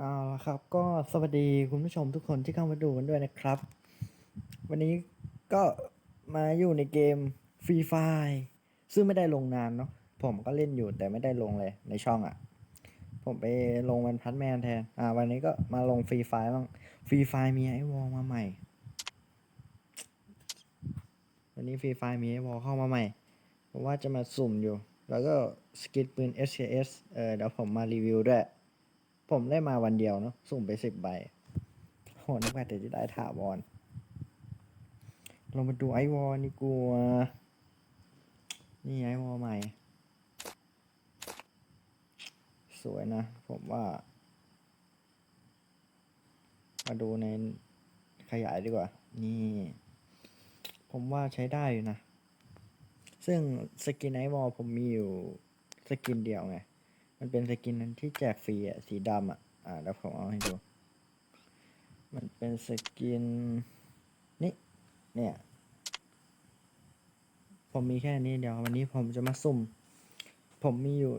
เอาละครับก็สวัสดีคุณผู้ชมทุกคนที่เข้ามาดูกันด้วยนะครับ วันนี้ก็มาอยู่ในเกมฟรีไฟซึ่งไม่ได้ลงนานเนาะผมก็เล่นอยู่แต่ไม่ได้ลงเลยในช่องอะ่ะ ผมไปลงวันพัทแมนแทน อ่า วันนี้ก็มาลงฟรีไฟบ้างฟรีไฟมีไอวอลมาใหม่ วันนี้ฟรีไฟมีไอวอลเข้ามาใหม่ผมว่าจะมาสุ่มอยู่ แล้วก็สกิทปืน SKS เออเดี๋ยวผมมารีวิวด้วย ผมได้มาวันเดียวเนาะสุ่มไปสิบใบโหนึกว่าแต่จะได้ถาวรเรามาดูไอวอลนี่กลัว นี่ไอวอลใหม่ สวยนะ ผมว่า มาดูในขยายดีกว่า นี่ ผมว่าใช้ได้อยู่นะ ซึ่งสกินไอวอลผมมีอยู่สกินเดียวไง มันเป็นสกินที่แจกฟรีอะสีดำอะ อ่าแล้วผมเอาให้ดู มันเป็นสกินนี่เนี่ย ผมมีแค่นี้เดี๋ยววันนี้ผมจะมาสุ่ม ผมมีอยู่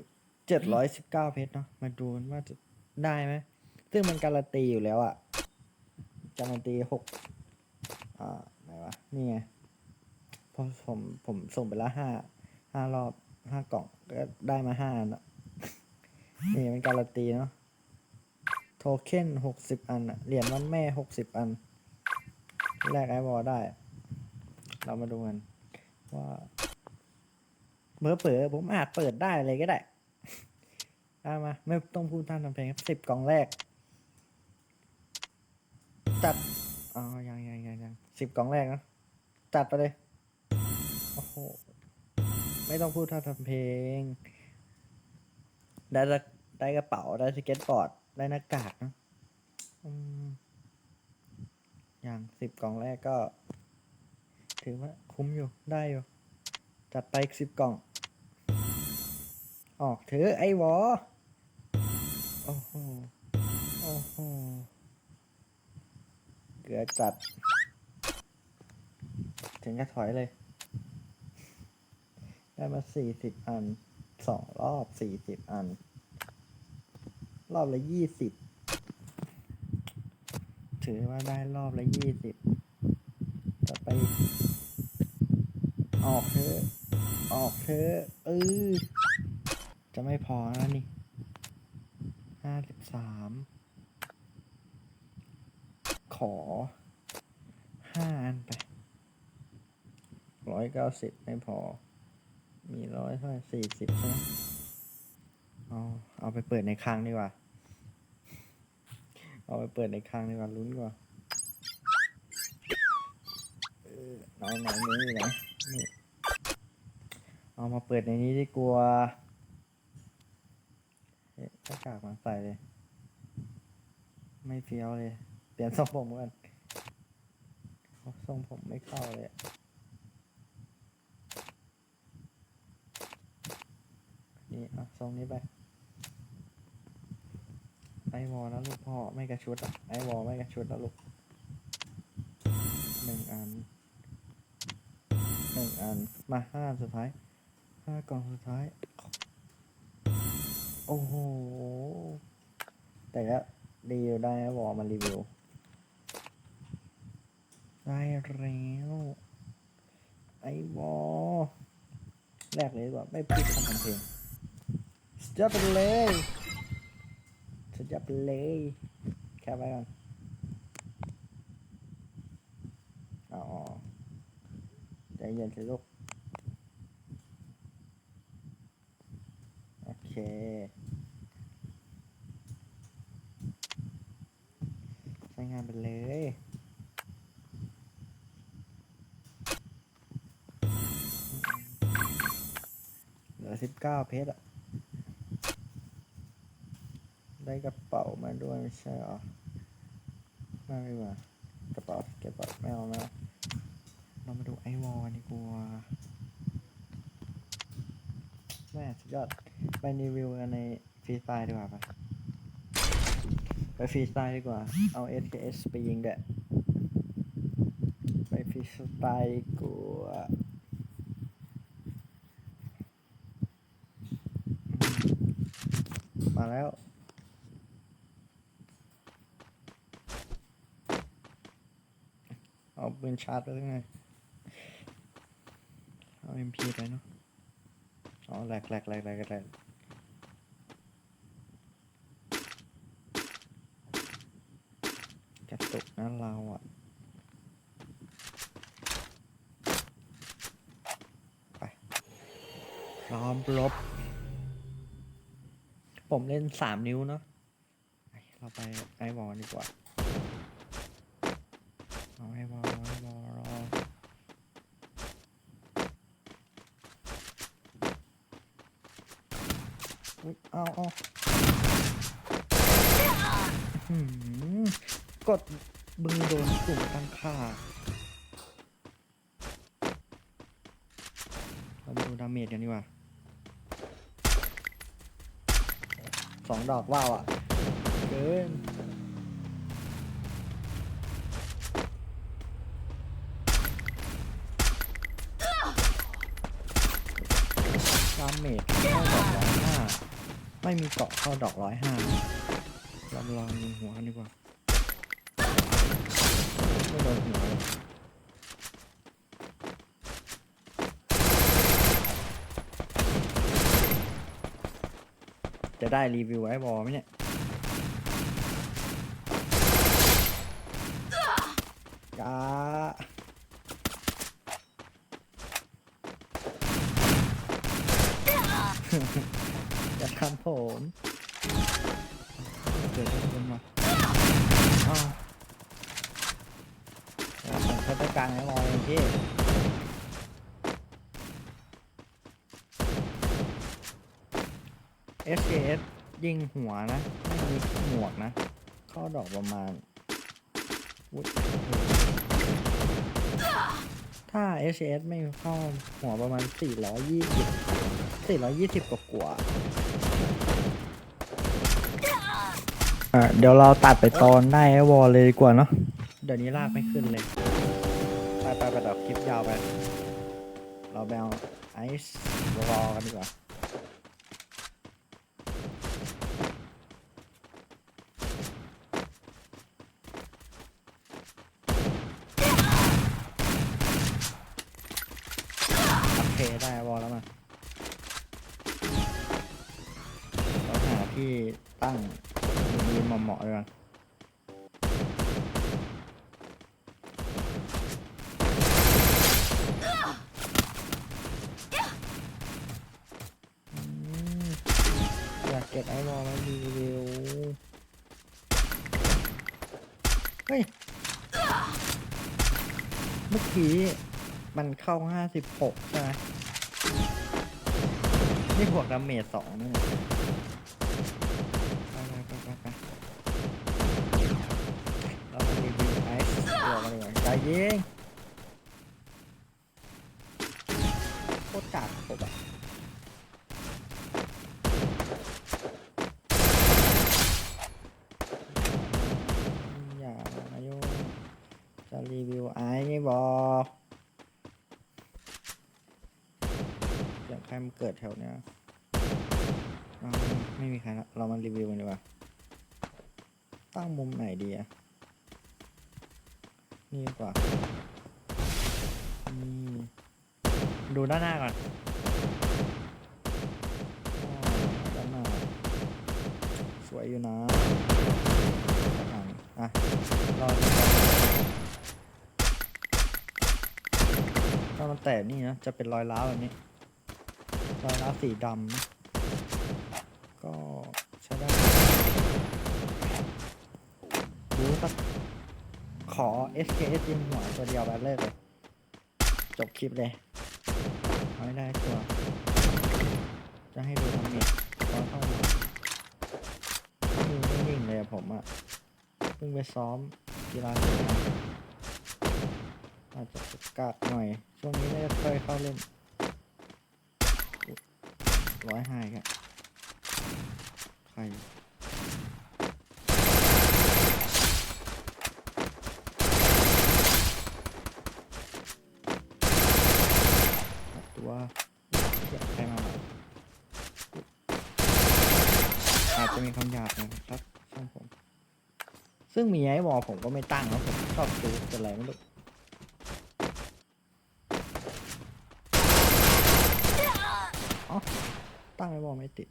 เจ็ดร้อยสิบเก้าเพชรเนาะมาดูกันว่าจะได้ไหมซึ่งมันการันตีอยู่แล้วอะการันตีหกอ่าไหนวะนี่ไงพอผมผมส่งไปละห้าห้ารอบห้ากล่องก็ได้มาห้าอันอะ นี่มันการันตีเนาะ โทเค็นหกสิบอันอะเหรียญวันแม่หกสิบอัน แลกไอวอลได้ เรามาดูกันว่าเมื่อเปิดผมอาจเปิดได้เลยก็ได้ได้มา ไม่ต้องพูดท่านทำเพลงครับสิบกล่องแรก จัด อ๋อ ยังยังยังยังสิบกล่องแรกนะ จัดไปเลย โอ้โห ไม่ต้องพูดท่าทำเพลง ได้ได้กระเป๋าได้สเก็ตบอร์ดได้หน้ากากนะอย่างสิบกล่องแรกก็ ถือว่าคุ้มอยู่ได้อยู่ จัดไปอีกสิบกล่อง ออกเถอไอ้วอโอ้โหโอ้โหเกือจัด ถึงจะถอยเลย ได้มาสี่สิบอัน สองรอบสี่สิบอัน รอบละยี่สิบถือว่าได้รอบละยี่สิบจะไป ออกเถอออกเถอเออจะไม่พอแล้วนี่ห้าสิบสามขอห้าอันไปร้อยเก้าสิบไม่พอ มีร้อยเท่าสี่สิบใช่ไหมเอาเอาไปเปิดในคลังดีกว่า เอาไปเปิดในคลังดีกว่าลุ้นกว่าเออไหนไหนนี่นนี่เอามาเปิดในนี้ดีกว่าเอ๊ะหน้ากากมาใส่เลย ไม่เฟี้ยวเลย เปลี่ยนทรงผมกันทรงผมไม่เข้าเลย อะนี่เอาทรงนี้ไป ไอวอลแล้วลูกพ่อไม่กระชุดอะไอวอลไม่กระชุดแล้วลูกหนึ่งอันหนึ่งอัน มาห้าอันสุดท้ายห้ากล่องสุดท้าย โอ้โห แต่ก็ดีอยู่ได้นะวอลมารีวิว ได้แล้วไอ้วอลแรกเลยดีกว่า ไม่พูดคำทำเพลง ยอดไปเลยสุดยอดไปเลยแค่ไว้ก่อนอ๋อใจเย็นสิลูกโอเคใช้งานไปเลยเหลือสิบเก้าเพชรอะ ได้กระเป๋ามาด้วยไม่ใช่เหรอไม่ดีกว่ากระเป๋าเก็บแบบไม่เอาแล้วเรามาดูไอวอลดีกว่าแม่สุดยอดไปรีวิวกันในฟรีสไตล์ดีกว่าปะไปฟรีสไตล์ดีกว่า เอา SKS ไปยิงเด็ดไปฟรีสไตล์ดีกว่ามาแล้ว ปืนชาร์จไปเลยไงเอาเอ็มพีไปเนาะอ๋อแหลกแหลกแหลกแหลกแหลกกระตุกนะเราอะไปพร้อมรบผมเล่นสามนิ้วเนาะเราไปไอวอลดีกว่า เอาไอวอลไอวอลรอ อุ๊ยเอาเอาอื้อหือกดบึงโดนกลุ่มตั้งค่าเราดูดาเมจกันดีกว่าสองดอกว้าวอะเกินดาเมจเข้าดอกร้อยห้า ไม่มีเกาะเข้าดอกร้อยห้าเราลองยิงหัวกันดีกว่าไม่โดนหัวจะได้รีวิวไอ้บอไหมเนี่ยกา อย่าทำผมเกิดอะไรขึ้นมาอ้าวเดี๋ยวผมเขาต้องการไอ้บอลเองพี่ SKS ยิงหัวนะ ไม่มีหมวกนะ เข้าดอกประมาณถ้า SKS ไม่เข้าหัวประมาณ 420 420 กว่ากว่า อะเดี๋ยวเราตัดไปตอนได้ไอวอลเลยดีกว่าเนาะเดี๋ยวนี้ลากไม่ขึ้นเลย ไปไปไปดอกคลิปยาวไป เราไปเอาไอซ์รอกันดีกว่าโอเคได้วอลแล้วมาเราหาที่ตั้ง ยืนเหมาะเลยก่อนอยากเก็บไอ้วอลมารีวิวเฮ้ย เมื่อกี้มันเข้าห้าสิบหกใช่ไหมนี่บวกดาเมจสองนี่ ย็นโคตรจัดผมอะอย่ามายุ่งจะรีวิวไอ้นี่บอกเสียงใครมันเกิดแถวเนี้ยอ้าวไม่มีใครละเรามารีวิวกันดีกว่าตั้งมุมไหนดีอะ นี่ดีกว่านี่ดูด้านหน้าก่อนอด้านหน้า สวยอยู่นะด้านอะรอดูก่อนถ้ามันแตกนี่นะ จะเป็นรอยร้าวแบบนี้ รอยร้าวสีดำก็ใช้ได้ดูสักข อ SKS ยิงหัวตัวเดียวแบบเลิกเลย จบคลิปเลยเอาให้ได้ตัว จะให้ดูทำเน็ตตอนเข้ามาดูไม่นิ่งเลยอะผมอะเพิ่งไปซ้อมกีฬาสีมาอาจจะกากหน่อย ช่วงนี้ไม่ได้ค่อยเข้าเล่นร้อยห้าครับใคร คำหยากนะครับช่างผม ซึ่งมีไอ้บอผมก็ไม่ตั้งแล้วผมชอบซื้อจป็อะไรไม่รู้อ๋อตั้งไอ้บอไม่ติด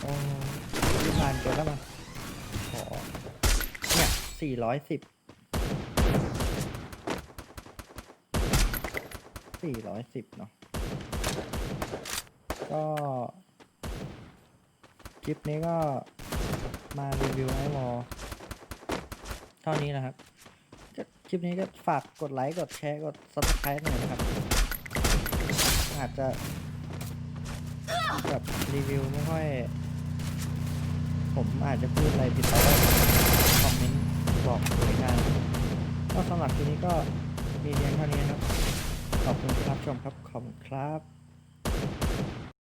โอไม่ผ่านเกินแล้วมันขอเนี่ยสี่ร้อยสิบ สี่ร้อยสิบเนาะก็ คลิปนี้ก็มารีวิวไอวอลเท่านี้นะครับก็คลิปนี้ก็ฝากกดไลค์กดแชร์กด subscribe หน่อยนะครับ อาจจะแบบรีวิวไม่ค่อย ผมอาจจะพูดอะไรผิดไปก็คอมเมนต์บอกในงานก็สำหรับคลิปนี้ก็มีเพียงเท่านี้นะครับ ขอบคุณที่รับชมครับ ขอบคุณครับ